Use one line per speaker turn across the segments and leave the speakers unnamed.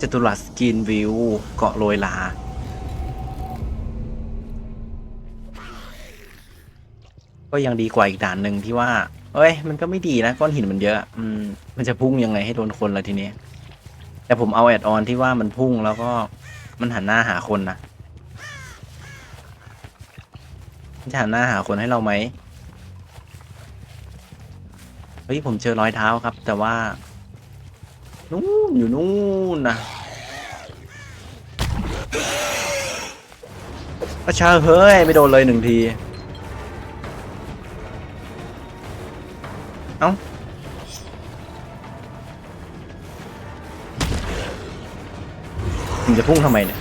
จตุรัสกรีนวิว เกาะโรยลา ก็ยังดีกว่าอีกด่านหนึ่งที่ว่า เอ้ย มันก็ไม่ดีนะ ก้อนหินมันเยอะ อืม มันจะพุ่งยังไงให้โดนคนละทีนี้ แต่ผมเอาแอดออนที่ว่ามันพุ่งแล้วก็มันหันหน้าหาคนนะมันจะหันหน้าหาคนให้เราไหม เฮ้ย ผมเจอรอยเท้าครับ แต่ว่า นู่นอยู่นู่นนะประชาเฮ้ย ไม่โดนเลยหนึ่งที เอ้ามึงจะพุ่งทำไมเนี่ย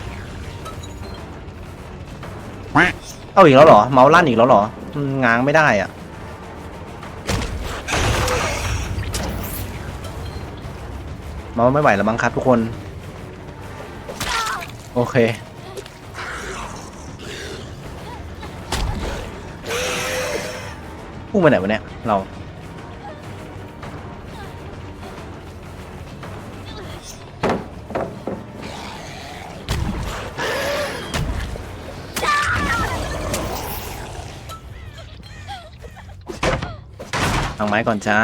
เอาอีกแล้วเหรอ เมาส์ลั่นอีกแล้วเหรอง้างไม่ได้อะ มาไม่ไหวแล้วมั้งครับทุกคน โอเค พุ่งไปไหนวะเนี่ย เรา เอาไม้ก่อนจ้า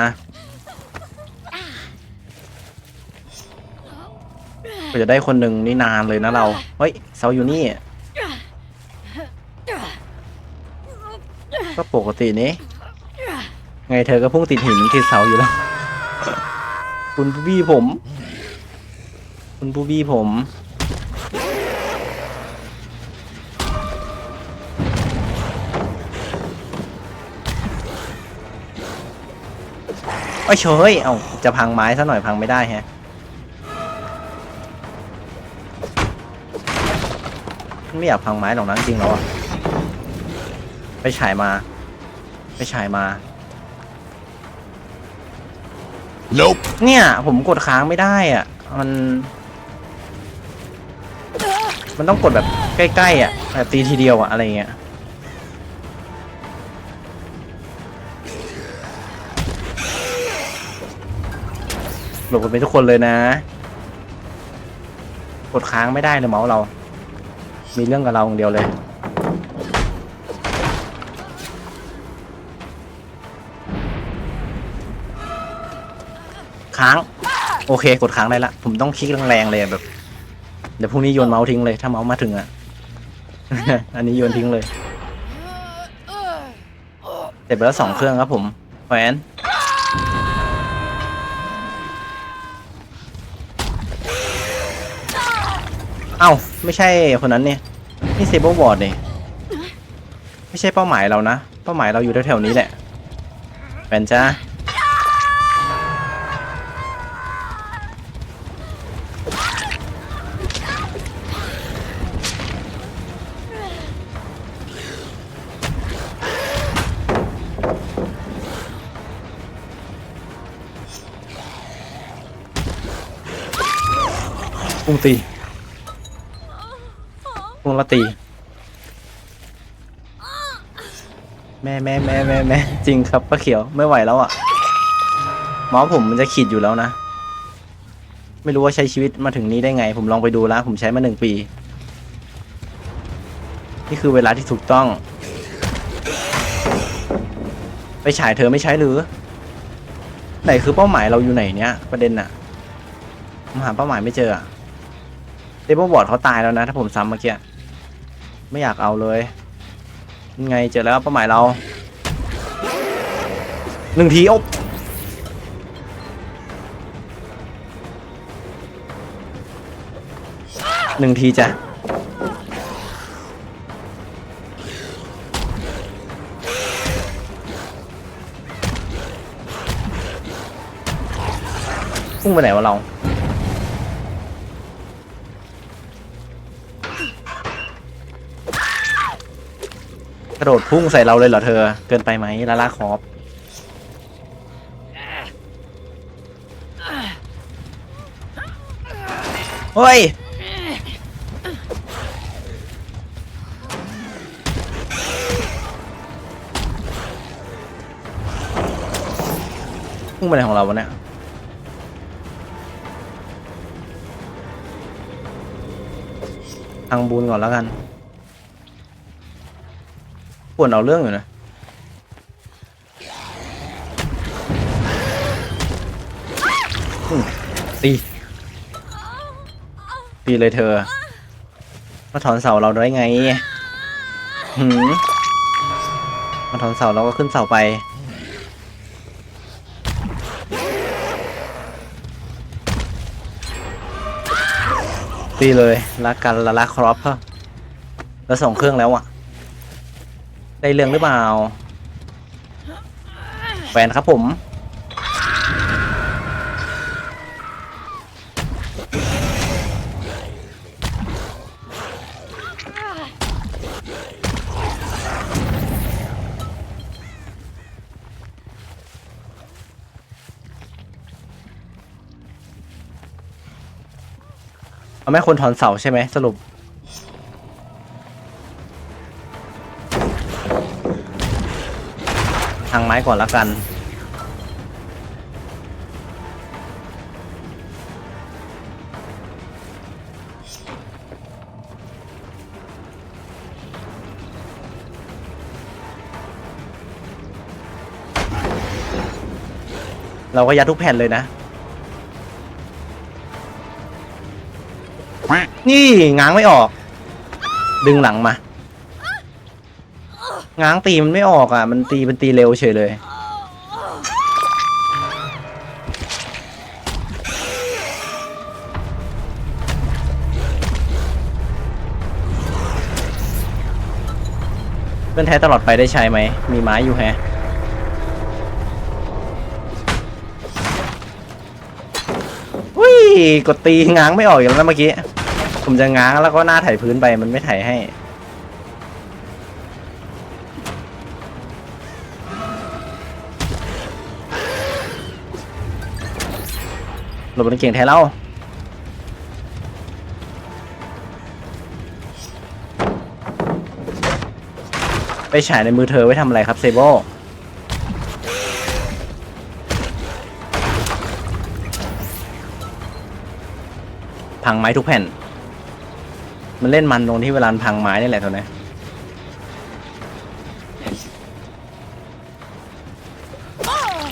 ก็จะได้คนหนึ่งนี่นานเลยนะเรา เฮ้ยเซาอยู่นี่ ก็ปกตินี้ ไงเธอก็พุ่งติดหินติดเสาอยู่แล้ว คุณบูบี้ผม คุณบูบี้ผม โอ้ยเฉย เอ้าจะพังไม้ซะหน่อยพังไม่ได้แฮะ ไม่อยากพังไม้หรอกนะจริงๆแล้วอะไปฉายมา ไปฉายมา
Nope.
เนี่ย ผมกดค้างไม่ได้อะ มัน มันต้องกดแบบใกล้ๆอะแบบตีทีเดียวอะ อะไรเงี้ยหลบกันไปทุกคนเลยนะ กดค้างไม่ได้เลยเมาส์เรา มีเรื่องกับเราอย่างเดียวเลย ค้าง โอเค กดค้างได้ละ ผมต้องคลิกแรงๆเลยแบบ เดี๋ยวพรุ่งนี้โยนเมาส์ทิ้งเลย ถ้าเมาส์มาถึงอะ อันนี้โยนทิ้งเลย เสร็จไปแล้วสองเครื่องครับผมแหวน อ้าไม่ใช่คนนั้นเนี่ยนี่เซเบิลบอร์ดเนี่ยไม่ใช่เป้าหมายเรานะ เป้าหมายเราอยู่แถวๆนี้แหละแหวนจ้าปุ้งตี ปุ้งละตี แม่แม่แม่แม่แม่จริงครับป้าเขียวไม่ไหวแล้วอะหมอผมมันจะขีดอยู่แล้วนะ ไม่รู้ว่าใช้ชีวิตมาถึงนี้ได้ไง ผมลองไปดูแล้ว ผมใช้มาหนึ่งปี นี่คือเวลาที่ถูกต้อง ไปฉายเธอไม่ใช้หรือ ไหนคือเป้าหมายเราอยู่ไหนเนี่ยประเด็นน่ะผมหาเป้าหมายไม่เจออะเดบบอร์ดเขาตายแล้วนะ ถ้าผมซ้ำเมื่อกี้ ไม่อยากเอาเลยยังไงเจอแล้วเป้าหมายเราหนึ่งทีโอ๊บหนึ่งทีจ้ะพุ่งไปไหนวะเรา ระโดดพุ่งใส่เราเลยเหรอเธอ เกินไปไหมลาลาคอฟเฮ้ย พุ่งไปไหนของเราวะเนี่ยพังบูนก่อนแล้วกัน ปวดเอาเรื่องอยู่นะอืมตีตีเลยเธอ มาถอนเสาเราได้ไงหืมมาถอนเสาเราก็ขึ้นเสาไป ตีเลยรักกันละรักครอปเพิ่แล้วส่งเครื่องแล้วอะ ได้เรื่องหรือเปล่าแฟนครับผม เอาแม่คนถอนเสาใช่ไหมสรุป ทางไม้ก่อนละกันเราก็ยัดทุกแผ่นเลยนะ นี่ง้างไม่ออก ดึงหลังมา ง้างตีมันไม่ออกอะ มันตีมันตีเร็วเฉยเลย เป็นแท้ตลอดไปได้ใช้ไหม มีไม้อยู่แฮะอุ้ยกดตีง้างไม่ออกอีกแล้วนเมื่อกี้ ผมจะง้างแล้วก็หน้าไถพื้นไปมันไม่ไถให้ หลบมันเก่งแท้เล่าไปฉายในมือเธอไว้ทำอะไรครับเซโบพังไม้ทุกแผ่น มันเล่นมันตรงที่เวลาพังไม้นี่แหละตัวนี้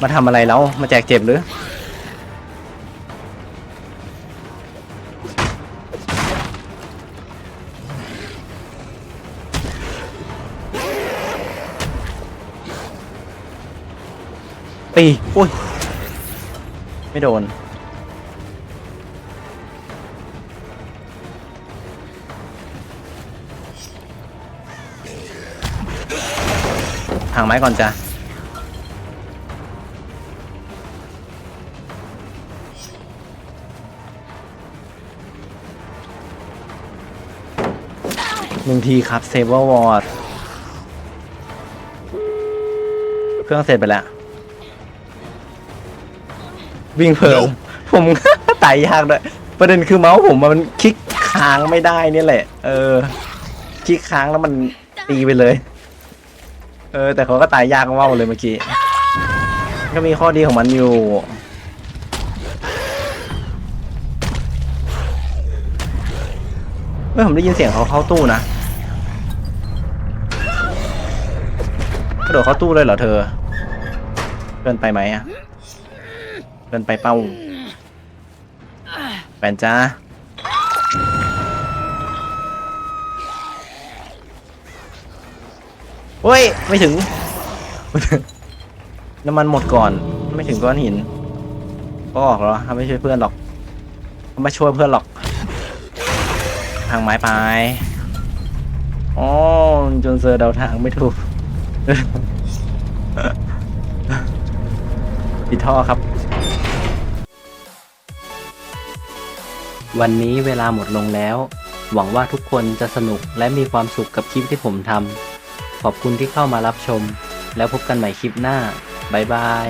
มาทำอะไรแล้ว มาแจกเจ็บหรือ ตีอุ้ย ไม่โดนทางไม้ก่อนจ้ะหนึ่งทีครับเซเวอร์วอร์ดเครื่องเสร็จไปแล้ว วิ่งเพลินผมตายยากด้วยประเด็นคือเมาส์ผมมันคลิกค้างไม่ได้เนี่ยแหละ เออคลิกค้างแล้วมันตีไปเลย เออ แต่เขาก็ตายยากว่าวเลยเมื่อกี้ ก็มีข้อดีของมันอยู่ เฮ้ยผมได้ยินเสียงเขาเข้าตู้นะกระโดดเข้าตู้เลยเหรอเธอ เกินไปไหมอะ เกินไปเป้าแฟนจ้าเฮ้ย ไม่ถึง น้ำมันหมดก่อน ไม่ถึงก้อนหิน ก็ออกแล้วเขาไม่ช่วยเพื่อนหรอกเขาไม่ช่วยเพื่อนหรอก ทางไม้ไปอ๋อจนเจอเดาทางไม่ถูกปิดท่อครับ
วันนี้เวลาหมดลงแล้ว หวังว่าทุกคนจะสนุกและมีความสุขกับคลิปที่ผมทำขอบคุณที่เข้ามารับชม แล้วพบกันใหม่คลิปหน้า บ๊ายบาย